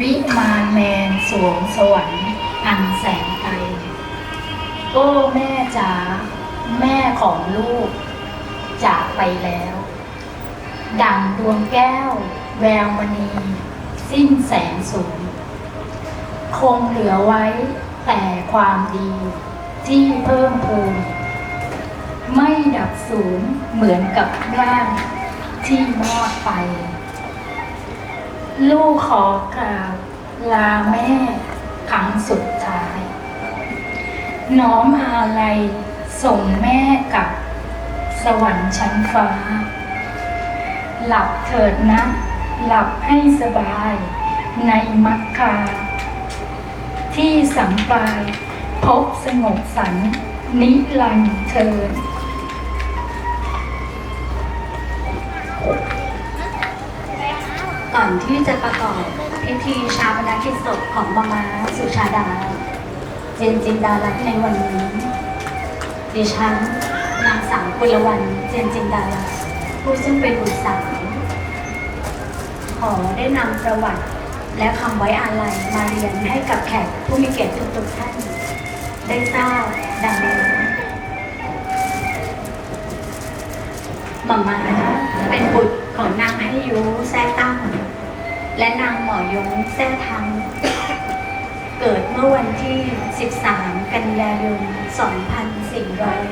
วิมานแมนสวงสวรรค์อันแสนไกล โอ้แม่จ๋าแม่ของลูก จากไปแล้ว ดังดวงแก้ว แววมณี สิ้นแสงสูงคงเหลือไว้แต่ความดีที่เพิ่มพูนไม่ดับสูญเหมือนกับร่างที่มอดไป ลูกขอกราบลาแม่ครั้งสุดท้าย น้อมอาลัยส่งแม่กับสวรรค์ชั้นฟ้า หลับเถิดนะ หลับให้สบายในมักคา ที่สัมปายพบสงบสันนิรันดร์เทิน ก่อนที่จะประกอบพิธีชาปนกิจศพของมามาสุชาดา เจนจินดารัตน์ในวันนี้ดิฉันนางสาวกุลวันเจนจินดารัตน์ผู้ซึ่งเป็นบุตรสาวขอได้นำประวัติและคำไว้อาลัยมาเรียนให้กับแขกผู้มีเกียรติทุกๆท่าน ได้ทราบดังนี้หม่อมมาเป็นบุตร ของนางให้ยุแซ่ตั้ง และนางหมอยงแซ่ทังเกิดเมื่อวันที่ 13 กันยายน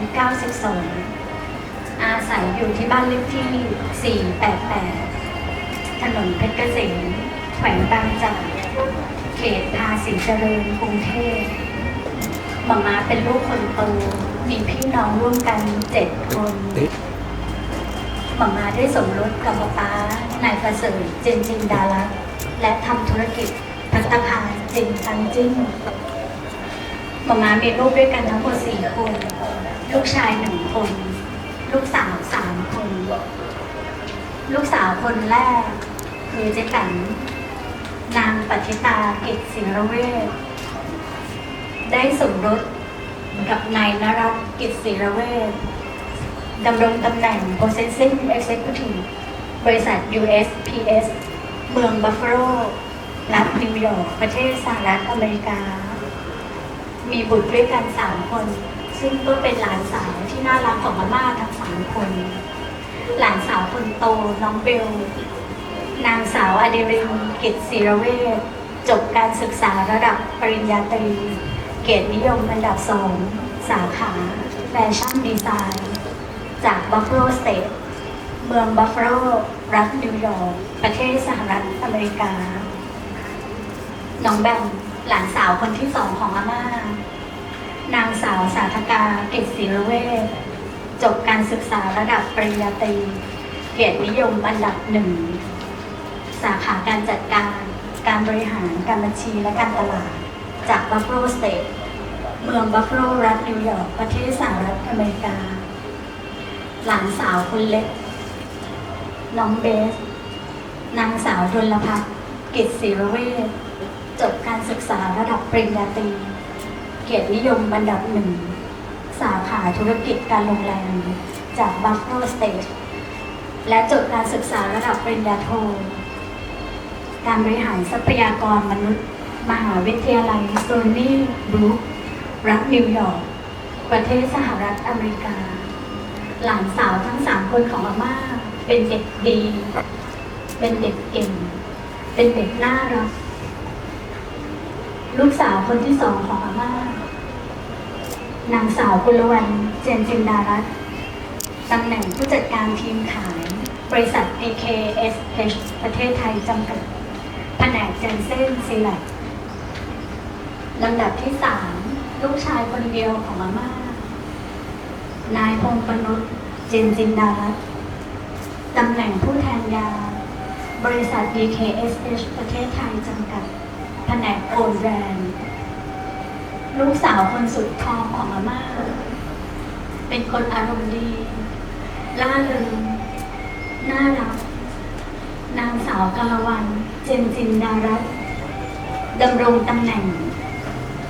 2492 อาศัยอยู่ที่บ้านเลขที่ 488 ถนนเพชรเกษมแขวงบางจาก เขตภาษีเจริญกรุงเทพหมามาเป็นลูกคนโตมีพี่น้องร่วมกันเจ็ดคน หม่อมมาได้สมรสกับป๊านายประเสริฐเจนจินดารัตน์และทำธุรกิจพัตตาคาเจนตันจิ้นหม่อมมามีลูกด้วยกันทั้งหมดสี่คน ลูกชายหนึ่งคน ลูกสาวสามคน ลูกสาวคนแรก คือเจ๊แตนนางปัชิตาเกตศิรเวชได้สมรสกับนายนรัตกิจศิรเวช ดำรงตำแหน่ง Processing Executive บริษัท USPS เมืองบัฟฟาโลรัฐนิวยอร์กประเทศสหรัฐอเมริกา มีบุตรด้วยกันสามคน ซึ่งก็เป็นหลานสาวที่น่ารักของอาม่าทั้งสามคน หลานสาวคนโตน้องเบล นางสาวอเดรินกิตศิรเวชจบการศึกษาระดับปริญญาตรี เกียรตินิยมอันดับสองสาขาแฟชั่นดีไซน์ จากบัฟฟาโลสเตทเมืองบัฟฟาโลรัฐนิวยอร์กประเทศสหรัฐอเมริกา น้องแบมหลานสาวคนที่สองของอาม่า นางสาวสาธกาเกตศิรเวชจบการศึกษาระดับปริญญาตรีเกียรตินิยมอันดับหนึ่ง สาขาการจัดการ การบริหารการบัญชีและการตลาด จากบัฟฟาโลสเตทเมืองบัฟฟาโลรัฐนิวยอร์กประเทศสหรัฐอเมริกา หลานสาวคนเล็ก น้องเบส นางสาวดลพัฒน์กิจศิรเวชจบการศึกษาระดับปริญญาตรี เกียรตินิยมอันดับหนึ่ง สาขาธุรกิจการโรงแรม จากบัฟฟาโลสเตทและจบการศึกษาระดับปริญญาโท การบริหารทรัพยากรมนุษย์ มหาวิทยาลัยโซนี่บรูครัฐนิวยอร์กประเทศสหรัฐอเมริกา หลานสาวทั้งสามคนของอาม่าเป็นเด็กดี เป็นเด็กเก่ง เป็นเด็กน่ารัก ลูกสาวคนที่สองของอาม่านางสาวกุลวันเจนจินดารัตน์ตำแหน่งผู้จัดการทีมขาย บริษัท DKSH ประเทศไทยจำกัด แผนกเจนเซนซีแลกลำดับที่สามลูกชายคนเดียวของอาม่า นายพงษ์ปนุษย์ เจนจินดารัตน์ตำแหน่งผู้แทนยา บริษัท DKSH ประเทศไทยจำกัด แผนกโอนแบรนด์ลูกสาวคนสุดท้องของอาม่า เป็นคนอารมณ์ดี ล่าเริง น่ารัก นางสาวกาลวันเจนจินดารัตน์ดำรงตำแหน่ง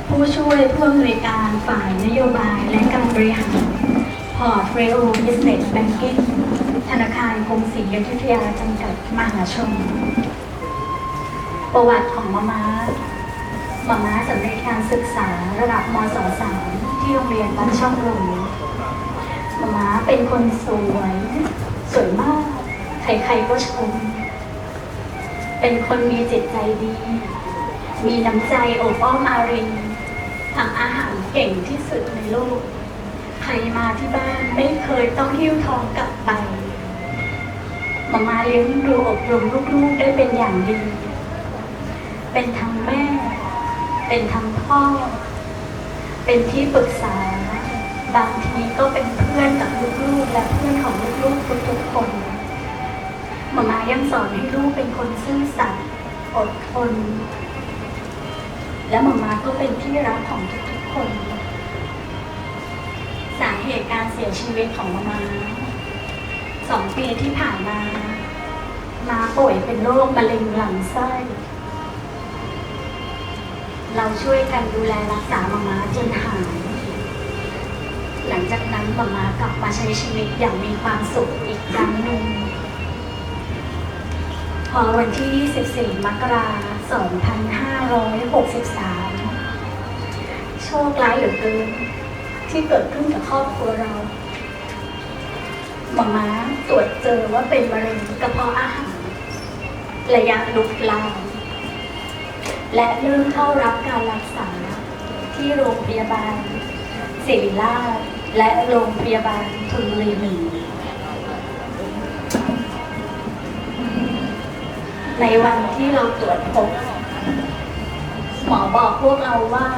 ผู้ช่วยผู้อำนวยการฝ่ายนโยบายและการบริหาร ร์ตเรโอบิสเนสแบงกิ้งธนาคารกรุงศรีอยุธยาจำกัดมหาชน ประวัติของมาม้ามาม้าสำเร็จการศึกษาระดับมศสามที่โรงเรียนบ้านช่องลมมาม้าเป็นคนสวย สวยมาก ใครๆก็ชม เป็นคนมีจิตใจดี มีน้ำใจโอบอ้อมอารีทำอาหารเก่งที่สุดในโลก รมาที่บ้านไม่เคยต้องหิ้วทองกลับไปมามาเลี้ยงดูอบรมลูกๆได้เป็นอย่างดี เป็นทั้งแม่ เป็นทั้งพ่อ เป็นที่ปรึกษา บางทีก็เป็นเพื่อนกับลูกๆ และเพื่อนของลูกๆทุกๆคนมามายังสอนให้ลูกเป็นคนซื่อสัตย์อดทน และมามาก็เป็นที่รักของทุก สียชีวิตของมามาสองปีที่ผ่านมา มาป่วยเป็นโรคมะเร็งหลำไส้ เราช่วยกันดูแลรักษามามาจนหาย หลังจากนั้นมามากลับมาใช้ชีวิตอย่างมีความสุขอีกครั้งหนึ่งพอวันที่ 24 มกราคม 2563 โชคร้ายเหลือเกิน ที่เกิดขึ้นกับครอบครัวเราหมาม้าตรวจเจอว่าเป็นมะเร็งกระเพาะอาหาร ระยะลุกลามและเริ่มเข้ารับการรักษาที่โรงพยาบาลศิริราชและโรงพยาบาลทุนรีหนึ่งในวันที่เราตรวจพบ หมอบอกพวกเราว่า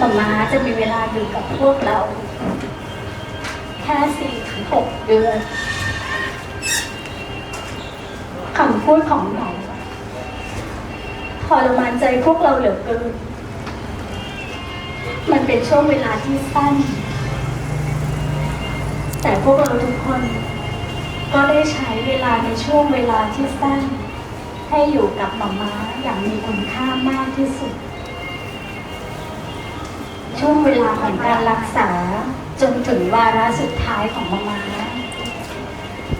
มาม้าจะมีเวลาอยู่กับพวกเรา แค่สี่ถึงหกเดือนคำพูดของหมอทรมานใจพวกเราเหลือเกิน มันเป็นช่วงเวลาที่สั้น แต่พวกเราทุกคน ก็ได้ใช้เวลาในช่วงเวลาที่สั้น ให้อยู่กับหมาม้าอย่างมีคุณค่ามากที่สุด ช่วงเวลาของการรักษาจนถึงวาระสุดท้ายของมามา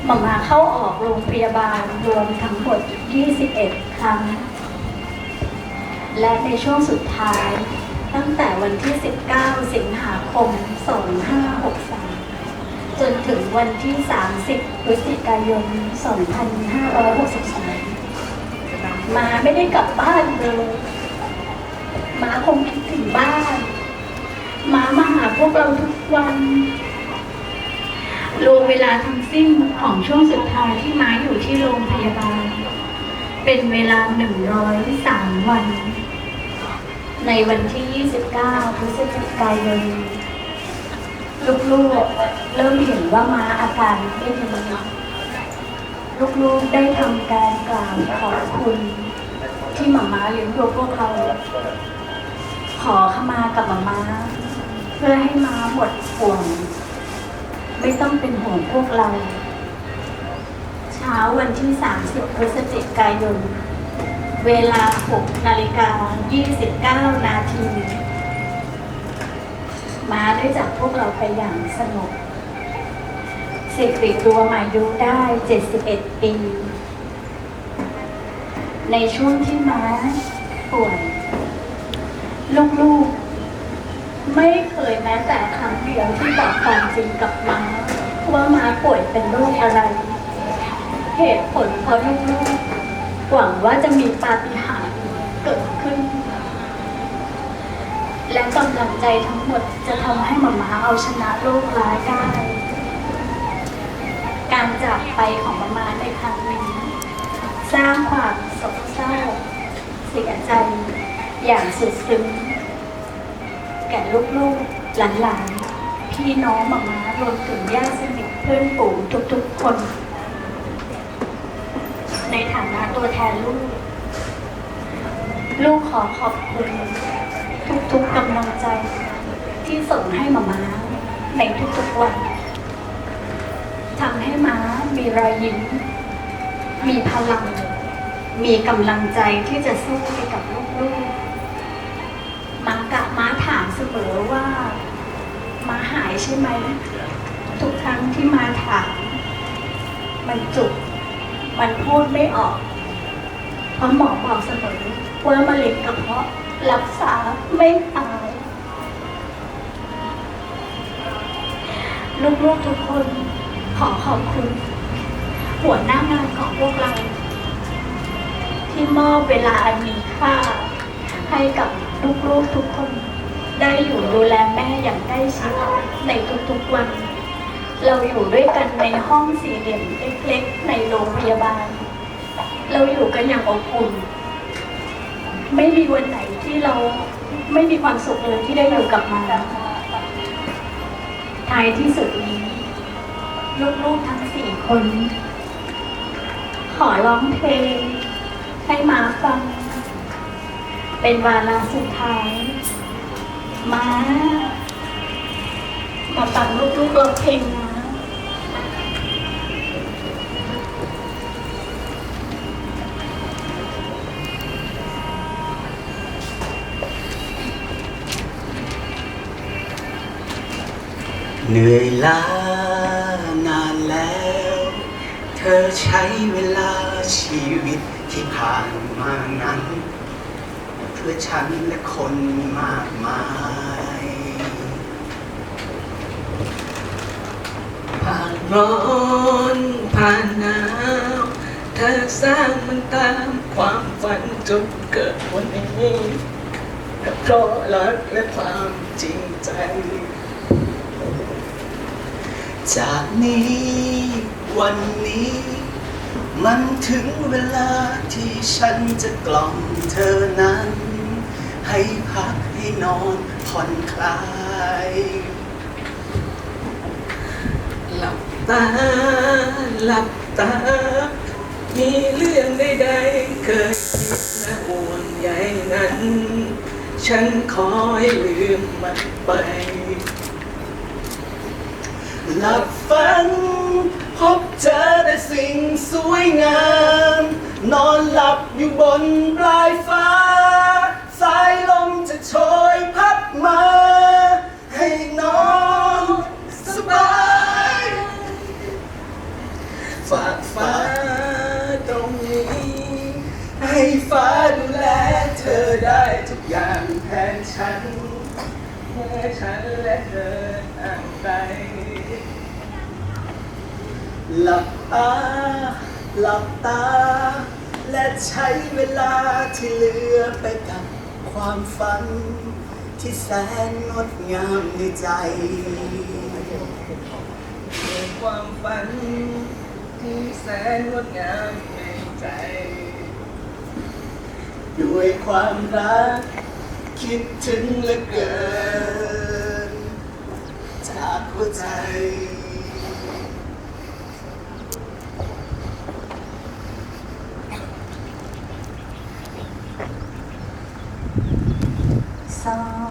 หมามาเข้าออกโรงพยาบาลรวมทั้งหมด 21 ครั้ง และในช่วงสุดท้าย ตั้งแต่วันที่ 19 สิงหาคม 2563 จนถึงวันที่ 30 พฤศจิกายน 2563มาไม่ได้กลับบ้านเลย มาคงคิดถึงบ้าน มามาหาพวกเราทุกวันรวมเวลาทั้งสิ้นของช่วงสุดท้ายที่ม้าอยู่ที่โรงพยาบาล เป็นเวลา 103 วัน ในวันที่ 29 พฤศจิกายนลูกๆเริ่มเห็นว่าม้าอาการไม่ดีลูกๆได้ทำการกล่าวขอบคุณ ที่หมาม้าเลี้ยงดูพวกเขา ขอขมากับหมาม้า พื่อให้ม้าหมดห่วง ไม่ต้องเป็นห่วงพวกเรา เช้าวันที่ 30พฤศจิกายน เวลา 6 นาฬิกา 29 นาทีม้าได้จากพวกเราไปอย่างสงบสิริรวมายุได้ 71 ปี ในช่วงที่ม้าป่วยลูกๆ ไม่เคยแม้แต่ครั้งเดียวที่บอกความจริงกับม้าว่าม้าป่วยเป็นโรคอะไร เหตุผลเพราะลูกๆหวังว่าจะมีปาฏิหาริย์เกิดขึ้น และกำลังใจทั้งหมดจะทำให้หมาม้าเอาชนะโรคร้ายได้ การจากไปของหมาม้าในครั้งนี้สร้างความโศกเศร้าเสียใจอย่างสุดซึ้ง แก่ลูกๆหลานๆพี่น้องหมามารวมถึงญาติสนิทเพื่อนฝูงทุกๆคน ในฐานะตัวแทนลูก ลูกขอขอบคุณ ทุกๆกำลังใจ ที่ส่งให้หมาม้าในทุกๆวันทำให้ม้ามีรอยยิ้ม มีพลัง มีกำลังใจที่จะสู้ไปกับลูกๆ เสมอว่ามาหายใช่ไหม ทุกครั้งที่มาถามมันจุก มันพูดไม่ออกราะหมอบอกเสมอว่ามะเร็งกระเพาะรักษาไม่หาย ลูกๆทุกคนขอขอบคุณ หัวหน้างานของพวกเรา ที่มอบเวลาอันมีค่าให้กับลูกๆทุกคน ได้อยู่ดูแลแม่อย่างใกล้ชิดในทุกๆวัน เราอยู่ด้วยกันในห้องสี่เหลี่ยมเล็กๆในโรงพยาบาล เราอยู่กันอย่างอบอุ่น ไม่มีวันไหนที่เราไม่มีความสุขเลยที่ได้อยู่กับมันท้ายที่สุดนี้ลูกๆทั้งสี่คน ขอร้องเพลงให้มาฟัง เป็นวาระสุดท้าย มามาฟังลูกๆร้องเพลงนะเหนื่อยล้านานแล้ว เธอใช้เวลาชีวิตที่ผ่านมานั้น เพื่อฉันและคนมากมายผ่านร้อนผ่านหนาวเธอสร้างมันตามความฝันจนเกิดวันนี้เพราะรักและความจริงใจ จากนี้วันนี้ มันถึงเวลาที่ฉันจะกล่อมเธอนั้น ให้พักให้นอนผ่อนคลายหลับตาหลับตา มีเรื่องใดๆเคยคิดและห่วงใยนั้น ฉันขอให้ลืมมันไป หลับฝัน บเจอแต่สิ่งสวยงาม นอนหลับอยู่บนปลายฟ้า สายลมจะโชยพัดมา ให้นอนสบายฝากฟ้าตรงนี้ ให้ฟ้าดูแลเธอได้ทุกอย่างแทนฉันเมื่อฉันและเธอห่างไกล หลับตา หลับตา และใช้เวลาที่เหลือไปกับความฝัน ที่แสนงดงามในใจความฝันที่แสนงดงามในใจ ด้วยความรัก คิดถึงเหลือเกิน จากหัวใจ สอง